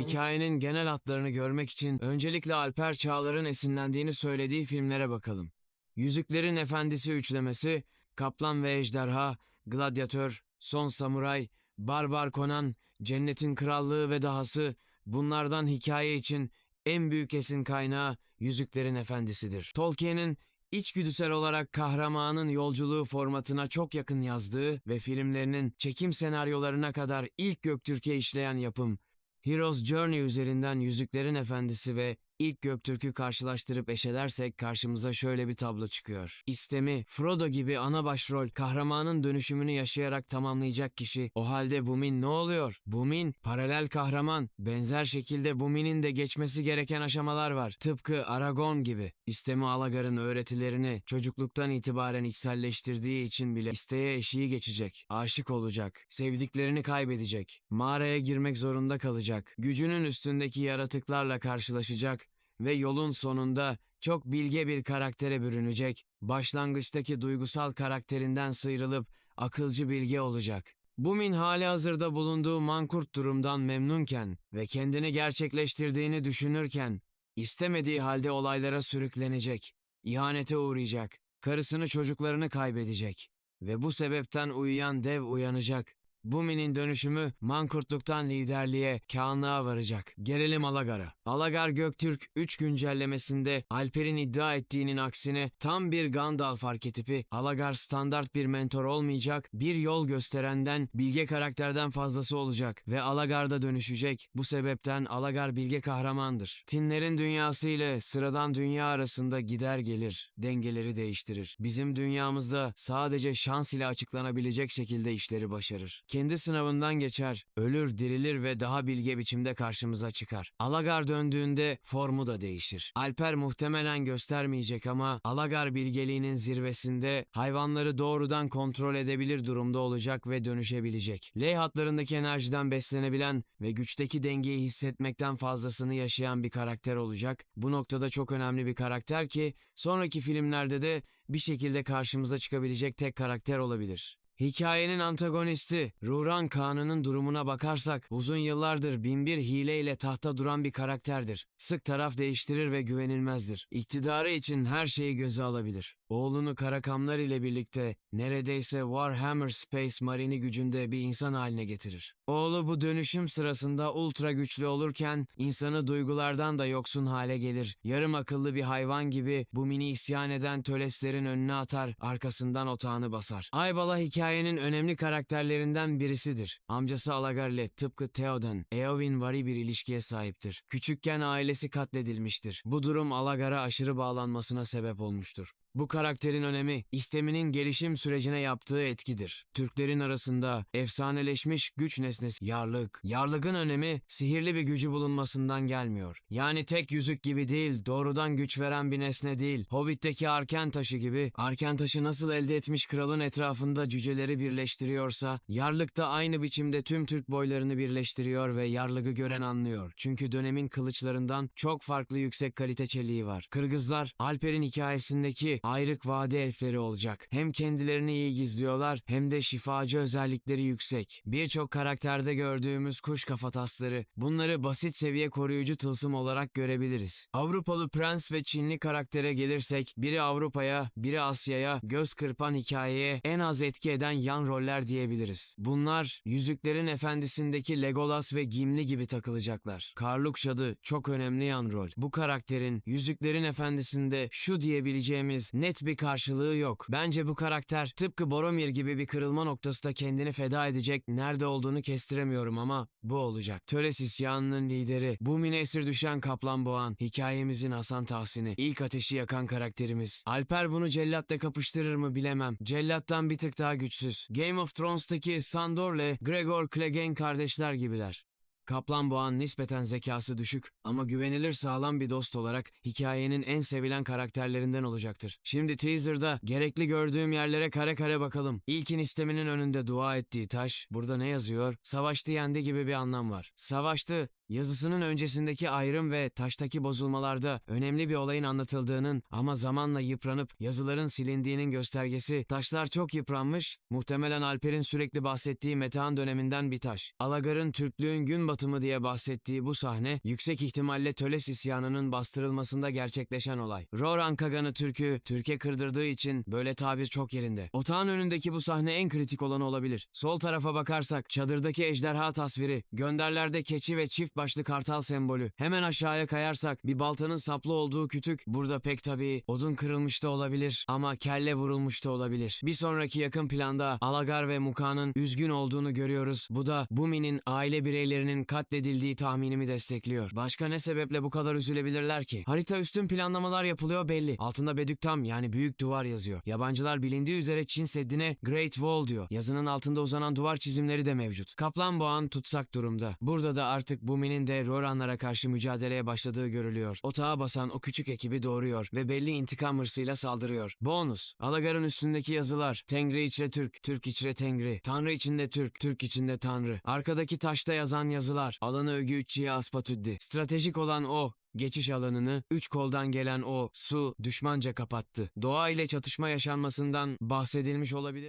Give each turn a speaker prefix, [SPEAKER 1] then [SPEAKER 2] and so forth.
[SPEAKER 1] Hikayenin genel hatlarını görmek için öncelikle Alper Çağlar'ın esinlendiğini söylediği filmlere bakalım. Yüzüklerin Efendisi üçlemesi, Kaplan ve Ejderha, Gladyatör, Son Samuray, Barbar Conan, Cennetin Krallığı ve dahası bunlardan hikaye için en büyük esin kaynağı Yüzüklerin Efendisi'dir. Tolkien'in içgüdüsel olarak kahramanın yolculuğu formatına çok yakın yazdığı ve filmlerinin çekim senaryolarına kadar ilk Göktürk'e işleyen yapım, Hero's Journey üzerinden Yüzüklerin Efendisi ve ilk Göktürk'ü karşılaştırıp eşelersek karşımıza şöyle bir tablo çıkıyor. İstemi, Frodo gibi ana başrol kahramanın dönüşümünü yaşayarak tamamlayacak kişi. O halde Bumin ne oluyor? Bumin, paralel kahraman. Benzer şekilde Bumin'in de geçmesi gereken aşamalar var. Tıpkı Aragon gibi. İstemi Alagar'ın öğretilerini çocukluktan itibaren içselleştirdiği için bile isteğe eşiği geçecek. Aşık olacak. Sevdiklerini kaybedecek. Mağaraya girmek zorunda kalacak. Gücünün üstündeki yaratıklarla karşılaşacak ve yolun sonunda çok bilge bir karaktere bürünecek, başlangıçtaki duygusal karakterinden sıyrılıp akılcı bilge olacak. Bumin hali hazırda bulunduğu mankurt durumdan memnunken ve kendini gerçekleştirdiğini düşünürken, istemediği halde olaylara sürüklenecek, ihanete uğrayacak, karısını çocuklarını kaybedecek ve bu sebepten uyuyan dev uyanacak. Bumi'nin dönüşümü mankurtluktan liderliğe, kağanlığa varacak. Gelelim Alagar'a. Alagar Göktürk 3 güncellemesinde Alper'in iddia ettiğinin aksine tam bir Gandalf arketipi, Alagar standart bir mentor olmayacak, bir yol gösterenden, bilge karakterden fazlası olacak ve Alagar'da dönüşecek. Bu sebepten Alagar bilge kahramandır. Tinlerin dünyası ile sıradan dünya arasında gider gelir, dengeleri değiştirir. Bizim dünyamızda sadece şans ile açıklanabilecek şekilde işleri başarır. Kendi sınavından geçer, ölür, dirilir ve daha bilge biçimde karşımıza çıkar. Alagar döndüğünde formu da değişir. Alper muhtemelen göstermeyecek ama Alagar bilgeliğinin zirvesinde hayvanları doğrudan kontrol edebilir durumda olacak ve dönüşebilecek. Ley hatlarındaki enerjiden beslenebilen ve güçteki dengeyi hissetmekten fazlasını yaşayan bir karakter olacak. Bu noktada çok önemli bir karakter ki sonraki filmlerde de bir şekilde karşımıza çıkabilecek tek karakter olabilir. Hikayenin antagonisti Ruran Kağan'ın durumuna bakarsak uzun yıllardır binbir hileyle tahta duran bir karakterdir. Sık taraf değiştirir ve güvenilmezdir. İktidarı için her şeyi göze alabilir. Oğlunu Karakamlar ile birlikte neredeyse Warhammer Space Marine gücünde bir insan haline getirir. Oğlu bu dönüşüm sırasında ultra güçlü olurken insanı duygulardan da yoksun hale gelir. Yarım akıllı bir hayvan gibi bu mini isyan eden töleslerin önüne atar, arkasından otağını basar. Aybala hikayenin önemli karakterlerinden birisidir. Amcası Alagar ile tıpkı Theoden, Eowyn vari bir ilişkiye sahiptir. Küçükken ailesi katledilmiştir. Bu durum Alagar'a aşırı bağlanmasına sebep olmuştur. Bu karakterin önemi isteminin gelişim sürecine yaptığı etkidir. Türklerin arasında efsaneleşmiş güç nesnesi yarlık. Yarlıkın önemi sihirli bir gücü bulunmasından gelmiyor. Yani tek yüzük gibi değil, doğrudan güç veren bir nesne değil. Hobbit'teki arken taşı gibi arken taşı nasıl elde etmiş kralın etrafında cüceleri birleştiriyorsa, yarlık da aynı biçimde tüm Türk boylarını birleştiriyor ve yarlığı gören anlıyor. Çünkü dönemin kılıçlarından çok farklı yüksek kalite çeliği var. Kırgızlar Alper'in hikayesindeki ayrık vade elfleri olacak. Hem kendilerini iyi gizliyorlar hem de şifacı özellikleri yüksek. Birçok karakterde gördüğümüz kuş kafatasları bunları basit seviye koruyucu tılsım olarak görebiliriz. Avrupalı prens ve Çinli karaktere gelirsek biri Avrupa'ya biri Asya'ya göz kırpan hikayeye en az etki eden yan roller diyebiliriz. Bunlar Yüzüklerin Efendisi'ndeki Legolas ve Gimli gibi takılacaklar. Karluk Şadı çok önemli yan rol. Bu karakterin Yüzüklerin Efendisi'nde şu diyebileceğimiz net bir karşılığı yok. Bence bu karakter tıpkı Boromir gibi bir kırılma noktasında kendini feda edecek nerede olduğunu kestiremiyorum ama bu olacak. Töres isyanının lideri, bu mine esir düşen Kaplan Boğan, hikayemizin Hasan Tahsin'i, ilk ateşi yakan karakterimiz. Alper bunu cellatla kapıştırır mı bilemem. Cellattan bir tık daha güçsüz. Game of Thrones'taki Sandor'le Gregor Clegane kardeşler gibiler. Kaplan Boğan nispeten zekası düşük ama güvenilir sağlam bir dost olarak hikayenin en sevilen karakterlerinden olacaktır. Şimdi teaser'da gerekli gördüğüm yerlere kare kare bakalım. İlkin isteminin önünde dua ettiği taş, burada ne yazıyor? Savaştı yendi gibi bir anlam var. Savaştı Yazısının öncesindeki ayrım ve taştaki bozulmalarda önemli bir olayın anlatıldığının ama zamanla yıpranıp yazıların silindiğinin göstergesi taşlar çok yıpranmış, muhtemelen Alper'in sürekli bahsettiği Metehan döneminden bir taş. Alagar'ın Türklüğün gün batımı diye bahsettiği bu sahne yüksek ihtimalle Töles isyanının bastırılmasında gerçekleşen olay. Roran Kagan'ı Türk'ü Türkiye kırdırdığı için böyle tabir çok yerinde. Otağın önündeki bu sahne en kritik olanı olabilir. Sol tarafa bakarsak çadırdaki ejderha tasviri, gönderlerde keçi ve çift başlı kartal sembolü. Hemen aşağıya kayarsak bir baltanın saplı olduğu kütük burada pek tabii odun kırılmış da olabilir ama kelle vurulmuş da olabilir. Bir sonraki yakın planda Alagar ve Muka'nın üzgün olduğunu görüyoruz. Bu da Bumi'nin aile bireylerinin katledildiği tahminimi destekliyor. Başka ne sebeple bu kadar üzülebilirler ki? Harita üstün planlamalar yapılıyor belli. Altında Bedüktam yani büyük duvar yazıyor. Yabancılar bilindiği üzere Çin Seddi'ne Great Wall diyor. Yazının altında uzanan duvar çizimleri de mevcut. Kaplan Boğan tutsak durumda. Burada da artık Bumi'nin de Roranlara karşı mücadeleye başladığı görülüyor. Otağa basan o küçük ekibi doğuruyor ve belli intikam hırsıyla saldırıyor. Bonus. Alagar'ın üstündeki yazılar. Tengri içre Türk, Türk içre Tengri. Tanrı içinde Türk, Türk içinde Tanrı. Arkadaki taşta yazan yazılar. Alanı övgü üççiye aspatüddi. Stratejik olan o. Geçiş alanını, üç koldan gelen o su düşmanca kapattı. Doğa ile çatışma yaşanmasından bahsedilmiş olabilir.